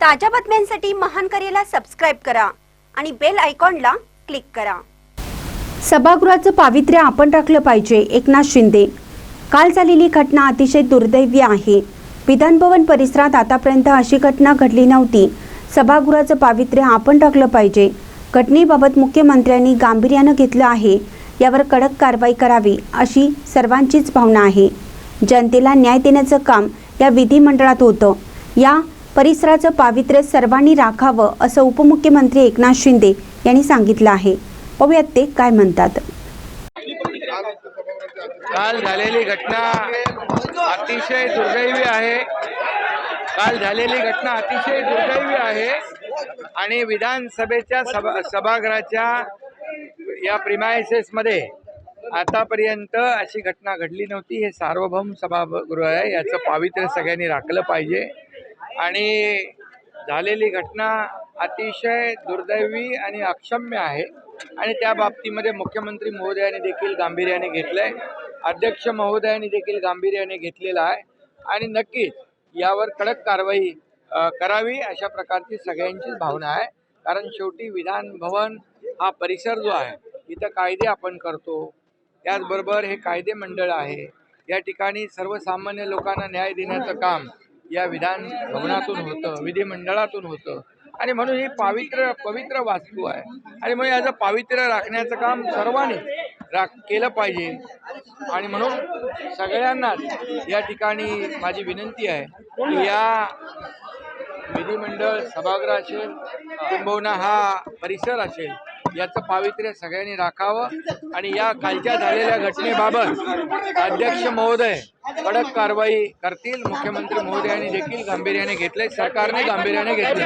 ताज्या बातम्यांसाठी महान करेला सबस्क्राईब करा आणि बेल आयकॉनला क्लिक करा. सभागृहाचं पावित्र्य आपण राखलं पाहिजे एकनाथ शिंदे. काल झालेली घटना अतिशय दुर्दैवी आहे. विधानभवन परिसरात आतापर्यंत अशी घटना घडली नव्हती. सभागृहाचं पावित्र्य आपण राखलं पाहिजे. घटनेबाबत मुख्यमंत्र्यांनी गांभीर्यानं घेतलं आहे. यावर कडक कारवाई करावी अशी सर्वांचीच भावना आहे. जनतेला न्याय देण्याचं काम या विधिमंडळात होतं. या परिसराचं पावित्र्य सर्वांनी राखावं असं उपमुख्यमंत्री एकनाथ शिंदे यांनी सांगितलं आहे. पाहूयात ते काय म्हणतात. काल झालेली घटना अतिशय दुर्दैवी आहे. काल झालेली घटना अतिशय दुर्दैवी आहे. आणि विधानसभेच्या सभा सभागृहाच्या या प्रिमायसेसमध्ये आतापर्यंत अशी घटना घडली नव्हती. हे सार्वभौम सभागृह आहे. याचं पावित्र्य सगळ्यांनी राखलं पाहिजे. आणि झालेली घटना अतिशय दुर्दैवी आणि अक्षम्य आहे. आणि त्या बाबतीमध्ये मुख्यमंत्री महोदयाने देखील गांभीर्याने घेतलं आहे अध्यक्ष महोदयाने देखील गांभीर्याने घेतलेलं आहे. आणि नक्कीच यावर कडक कारवाई करावी अशा प्रकारची सगळ्यांचीच भावना आहे. कारण शेवटी विधान भवन हा परिसर जो आहे इथं कायदे आपण करतो. त्याचबरोबर हे कायदे मंडळ आहे. या ठिकाणी सर्वसामान्य लोकांना न्याय देण्याचं काम या विधान भवनातून होतं विधिमंडळातून होतं. आणि म्हणून ही पावित्र पवित्र वास्तू आहे. आणि म्हणून याचं पावित्र्य राखण्याचं काम सर्वांनी राख केलं पाहिजे. आणि म्हणून सगळ्यांनाच या ठिकाणी माझी विनंती आहे की या विधिमंडळ सभागृह असेल किंबहुना हा परिसर असेल याचं पावित्र्य सगळ्यांनी राखावं आणि या कालच्या झालेल्या घटनेबाबत अध्यक्ष महोदय कडक कारवाई करतील. मुख्यमंत्री महोदयांनी देखील गांभीर्याने घेतले सरकारने गांभीर्याने घेतले